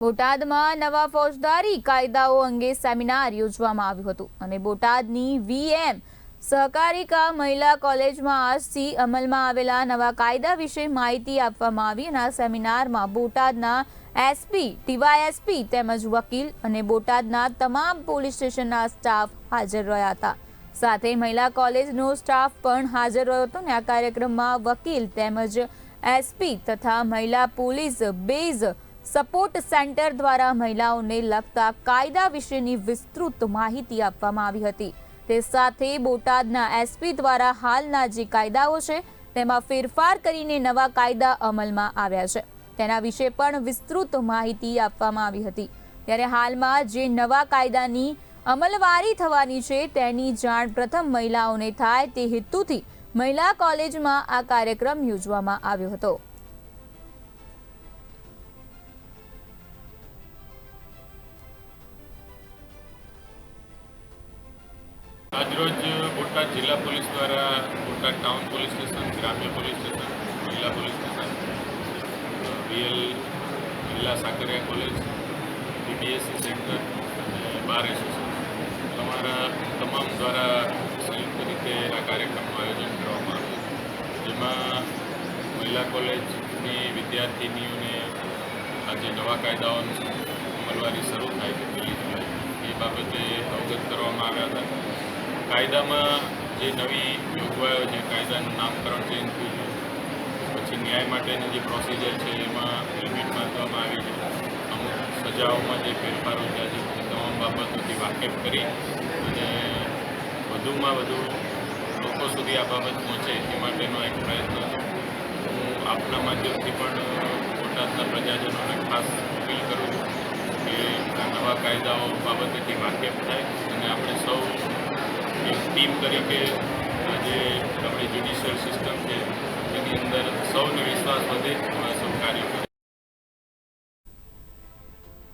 બોટાદમાં નવા ફોજદારી કાયદાઓ અંગે સેમિનાર યોજવામાં આવ્યું હતું અને બોટાદની વીએમ સહકારિકા મહિલા કોલેજમાં આજથી અમલમાં આવેલા નવા કાયદા વિશે માહિતી આપવામાં આવી અને આ સેમિનારમાં બોટાદના એસપી, ટીવાયએસપી તેમજ વકીલ અને બોટાદના તમામ પોલીસ સ્ટેશનના સ્ટાફ હાજર રહ્યા હતા. સાથે મહિલા કોલેજનો સ્ટાફ પણ હાજર રહ્યો હતો અને આ કાર્યક્રમમાં વકીલ તેમજ એસપી તથા મહિલા પોલીસ બેઝ સપોર્ટ સેન્ટર દ્વારા મહિલાઓને લગતા કાયદા વિશેની વિસ્તૃત માહિતી આપવામાં આવી હતી. તે સાથે બોટાદના એસપી દ્વારા હાલના જે કાયદાઓ છે, તેમાં ફેરફાર કરીને નવા કાયદા અમલમાં આવ્યા છે. તેના વિશે પણ વિસ્તૃત માહિતી આપવામાં આવી હતી. ત્યારે હાલમાં જે નવા કાયદાની અમલવારી થવાની છે, તેની જાણ પ્રથમ મહિલાઓને થાય તે હેતુથી મહિલા કોલેજમાં આ કાર્યક્રમ યોજવામાં આવ્યો હતો. આજરોજ બોટાદ જિલ્લા પોલીસ દ્વારા બોટાદ ટાઉન પોલીસ સ્ટેશન, ગ્રામ્ય પોલીસ સ્ટેશન, જિલ્લા પોલીસ સ્ટેશન, વીએલ જિલ્લા સાકરિયા કોલેજ બીબીએસસી સેન્ટર અને બાર એસોસિએશન તમારા તમામ દ્વારા સંયુક્ત રીતે આ કાર્યક્રમનું આયોજન કરવામાં આવ્યું જેમાં મહિલા કોલેજની વિદ્યાર્થીનીઓને આજે નવા કાયદાઓની અમલવારી શરૂ થાય છે, પહેલી જુલાઈ. એ બાબતે અવગત કરવામાં આવ્યા હતા. કાયદામાં જે નવી જોગવાઈઓ છે, કાયદાનું નામકરણ ચેન્જ થયું છે પછી ન્યાય માટેની જે પ્રોસિજર છે, એમાં લિમિટ બાંધવામાં આવી છે. અમુક સજાઓમાં જે ફેરફારો થયા છે, એ તમામ બાબતોથી વાકેફ કરી અને વધુમાં વધુ લોકો સુધી આ બાબત પહોંચે એ માટેનો એક પ્રયત્ન હતો. હું આપના માધ્યમથી પણ બોટાદના પ્રજાજનોને ખાસ અપીલ કરું છું કે આ નવા કાયદાઓ બાબતેથી વાકેફ થાય. એક ટીમ તરીકે આ જે આપણી જ્યુડિશિયલ સિસ્ટમ છે એની અંદર સૌને વિશ્વાસ વધે એવા સૌ કાર્યો કરે